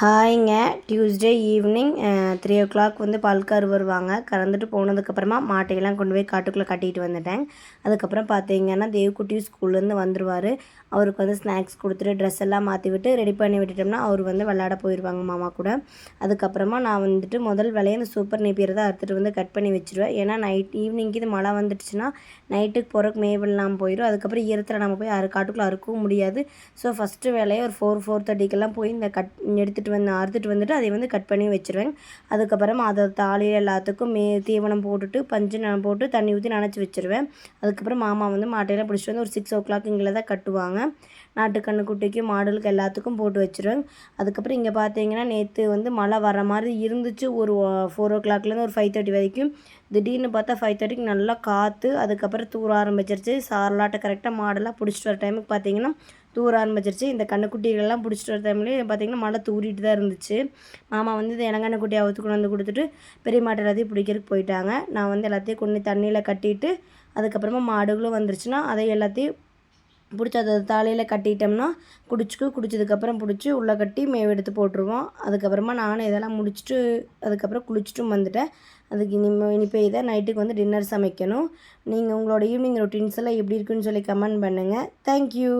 ஹாய்ங்க. Tuesday evening three o'clock வந்து பால்கார் வருவாங்க. கறந்துட்டு போனதுக்கப்புறமா மாட்டையெல்லாம் கொண்டு போய் காட்டுக்குள்ளே கட்டிட்டு வந்துட்டேன். அதுக்கப்புறம் பார்த்தீங்கன்னா தேவ்குட்டி ஸ்கூல்லேருந்து வந்துடுவார் அவருக்கு வந்து ஸ்நாக்ஸ் கொடுத்துட்டு ட்ரெஸ் எல்லாம் மாற்றி விட்டு ரெடி பண்ணி விட்டுட்டோம்னா அவர் வந்து விளையாட போயிடுவாங்க மாமா கூட. அதுக்கப்புறமா நான் வந்துட்டு முதல் வேலையை இந்த சூப்பர் நேப்பியர் தான் அறுத்துட்டு வந்து கட் பண்ணி வச்சுருவேன். ஏன்னா நைட் ஈவினிங்க்கு இது மழை வந்துடுச்சுன்னா நைட்டுக்கு போகிறக்கு மேவெல்லாம் போயிடும் அதுக்கப்புறம் ஈரத்தில் நம்ம போய் அறு காட்டுக்குள்ளே அறுக்கவும் முடியாது. ஸோ ஃபஸ்ட்டு வேலையை ஒரு ஃபோர் ஃபோர் தேர்ட்டிக்கெல்லாம் போய் இந்த கட் எடுத்துகிட்டு வந்து அறுத்துட்டு வந்துட்டு அதை வந்து கட் பண்ணி வச்சுருவேன். அதுக்கப்புறம் அதை தாலியில் எல்லாத்துக்கும் மே தீவனம் போட்டுட்டு பஞ்சு நான் போட்டு தண்ணி ஊற்றி நனைச்சி வச்சுருவேன். அதுக்கப்புறம் மாமா வந்து மாட்டையெல்லாம் பிடிச்சிட்டு வந்து ஒரு சிக்ஸ் ஓ கிளாக் இங்கே தான் கட்டுவாங்க. நாட்டுக்கண்ணு குட்டிக்கு மாடுகளுக்கு எல்லாத்துக்கும் போட்டு வச்சுருவேன். அதுக்கப்புறம் இங்கே பார்த்தீங்கன்னா நேற்று வந்து மழை வர மாதிரி இருந்துச்சு. ஒரு ஃபோர் ஓ கிளாக்லேருந்து ஒரு ஃபைவ் தேர்ட்டி வரைக்கும். திடீர்னு பார்த்தா ஃபைவ் தேர்ட்டிக்கு நல்லா காற்று அதுக்கப்புறம் தூர ஆரம்பிச்சிருச்சு. சாரலாட்டை கரெக்டாக மாடெல்லாம் பிடிச்சிட்டு வர டைமுக்கு பார்த்தீங்கன்னா தூர ஆரம்பிச்சிருச்சு. இந்த கண்ணுக்குட்டிகளெல்லாம் பிடிச்சிட்டு வர டைம்லேயே பார்த்திங்கன்னா மழை தூரிட்டு தான் இருந்துச்சு. மாமா வந்து இந்த இனங்கண்ணுக்குட்டி அவுத்து கொண்டு வந்து கொடுத்துட்டு பெரிய மாட்டை எல்லாத்தையும் பிடிக்கிறதுக்கு போயிட்டாங்க. நான் வந்து எல்லாத்தையும் கொண்டு தண்ணியில் கட்டிட்டு அதுக்கப்புறமா மாடுகளும் வந்துருச்சுன்னா அதை எல்லாத்தையும் பிடிச்சி அதை தாலையில் கட்டிட்டோம்னா குடிச்சுக்கு குடிச்சதுக்கப்புறம் பிடிச்சி உள்ளே கட்டி மேவெடுத்து போட்டுருவோம். அதுக்கப்புறமா நானும் இதெல்லாம் முடிச்சுட்டு அதுக்கப்புறம் குளிச்சுட்டும் வந்துட்டேன். அதுக்கு இனி இனிப்பே போய் தான் நைட்டுக்கு வந்து டின்னர் சமைக்கணும். நீங்கள் உங்களோட ஈவினிங் ரொட்டீன்ஸ் எல்லாம் எப்படி இருக்குன்னு சொல்லி கமெண்ட் பண்ணுங்கள் தேங்க்யூ